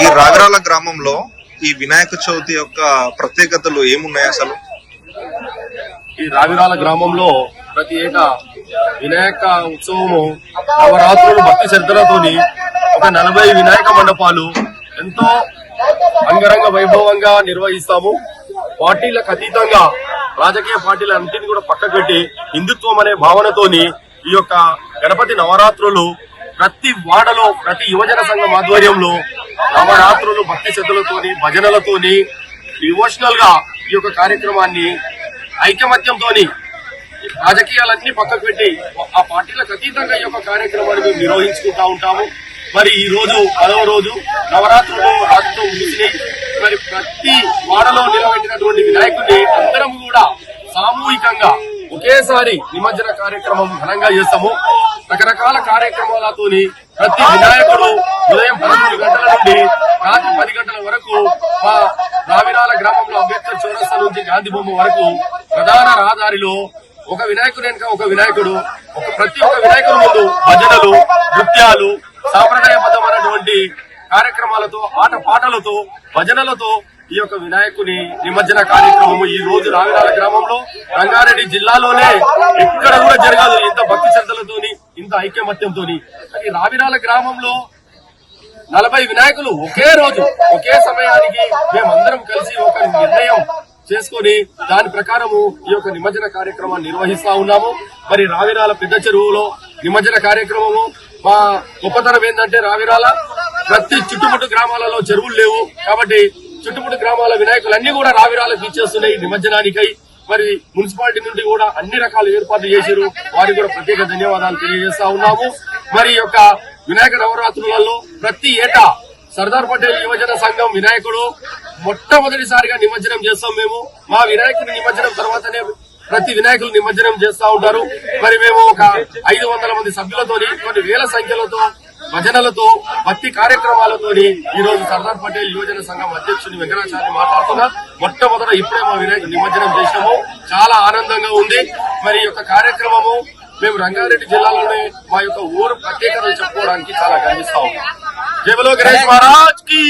ఈ రాగరాల గ్రామంలో ఈ వినాయక చవితి యొక్క ప్రత్యేకతలు ఏమున్నాయి అసలు? ఈ రావిరాల గ్రామంలో ప్రతి ఏటా వినాయక ఉత్సవము నవరాత్రులు భక్తి శ్రద్ధలతోని ఒక నలభై వినాయక మండపాలు ఎంతో అంగరంగ వైభవంగా నిర్వహిస్తాము. పార్టీలకు అతీతంగా రాజకీయ పార్టీల అన్నింటిని కూడా పక్కకు హిందుత్వం అనే భావనతోని ఈ యొక్క గణపతి నవరాత్రులు ప్రతి వాడలో ప్రతి యువజన సంఘం ఆధ్వర్యంలో నవరాత్రులు భక్తి శ్రద్ధలతోని భజనలతోని డివోషనల్గా ఈ యొక్క కార్యక్రమాన్ని ఐకమత్యంతోని రాజకీయాలన్నీ పక్కకు పెట్టి ఆ పార్టీలకు అతీతంగా ఈ యొక్క కార్యక్రమాన్ని మేము నిర్వహించుకుంటా ఉంటాము. మరి ఈ రోజు పదవ రోజు నవరాత్రులు రాత్రితో ముగిసి మరి ప్రతి వాడలో నిలబెట్టినటువంటి వినాయకుడిని అందరం కూడా సామూహికంగా ఒకేసారి నిమజ్జన కార్యక్రమం ఘనంగా చేస్తాము. రకరకాల కార్యక్రమాలతోని ప్రతి వినాయకుడు ఉదయం పదకొండు గంటల నుండి రాత్రి పది గంటల వరకు మా రావిరాల గ్రామంలో అంబేద్కర్ చౌరస్తా నుంచి గాంధీ బొమ్మ వరకు ప్రధాన రహదారిలో ఒక వినాయకుడు వెనుక ఒక వినాయకుడు ఒక ప్రతి ఒక్క వినాయకుడు ముందు భజనలు నృత్యాలు సాంప్రదాయబద్ధమైనటువంటి కార్యక్రమాలతో ఆట పాటలతో భజనలతో ఈ యొక్క వినాయకుని నిమజ్జన కార్యక్రమము ఈ రోజు రావిరాల గ్రామంలో రంగారెడ్డి జిల్లాలోనే ఎక్కడ కూడా జరగదు. ఇంత భక్తి శ్రద్ధలతోని ఇంత ఐక్యమత్యంతోని. కానీ రావిరాల గ్రామంలో నలభై వినాయకులు ఒకే రోజు ఒకే సమయానికి మేమందరం కలిసి ఒక నిర్ణయం చేసుకొని దాని ప్రకారము ఈ యొక్క నిమజ్జన కార్యక్రమాన్ని నిర్వహిస్తా ఉన్నాము. మరి రావిరాల పెద్ద చెరువులో నిమజ్జన కార్యక్రమము. మా గొప్పతనం ఏంటంటే రావిరాల ప్రతి చుట్టుముట్టు గ్రామాలలో చెరువులు లేవు కాబట్టి చుట్టుముట్టు గ్రామాల వినాయకులన్నీ కూడా రావిరాలకు ఇచ్చేస్తున్నాయి నిమజ్జనానికై. మరి మున్సిపాలిటీ నుండి కూడా అన్ని రకాల ఏర్పాట్లు చేశారు. వారికి కూడా ప్రత్యేక ధన్యవాదాలు తెలియజేస్తా ఉన్నాము. మరి యొక్క వినాయక నవరాత్రులలో ప్రతి ఏటా సర్దార్ పటేల్ యువజన సంఘం వినాయకుడు మొట్టమొదటిసారిగా నిమజ్జనం చేస్తాం మేము. మా వినాయకుడి నిమజ్జనం తర్వాతనే ప్రతి వినాయకులు నిమజ్జనం చేస్తా ఉంటారు. మరి మేము ఒక ఐదు వందల మంది సభ్యులతోని కొన్ని వేల సంఖ్యలతో భజనలతో భక్తి కార్యక్రమాలతోని ఈ రోజు సర్దార్ పటేల్ యువజన సంఘం అధ్యక్షుని వెంకటాచార్య మాట్లాడుతున్నా. మొట్టమొదట ఇప్పుడే మా వినాయక నిమజ్జనం చేసినాము. చాలా ఆనందంగా ఉంది. మరి యొక్క కార్యక్రమము మేము రంగారెడ్డి జిల్లాలోనే మా యొక్క ఊరు ప్రత్యేకతలు చెప్పుకోవడానికి చాలా గర్విస్తా. ఉన్నాం జై గణేష్ మహారాజ్కి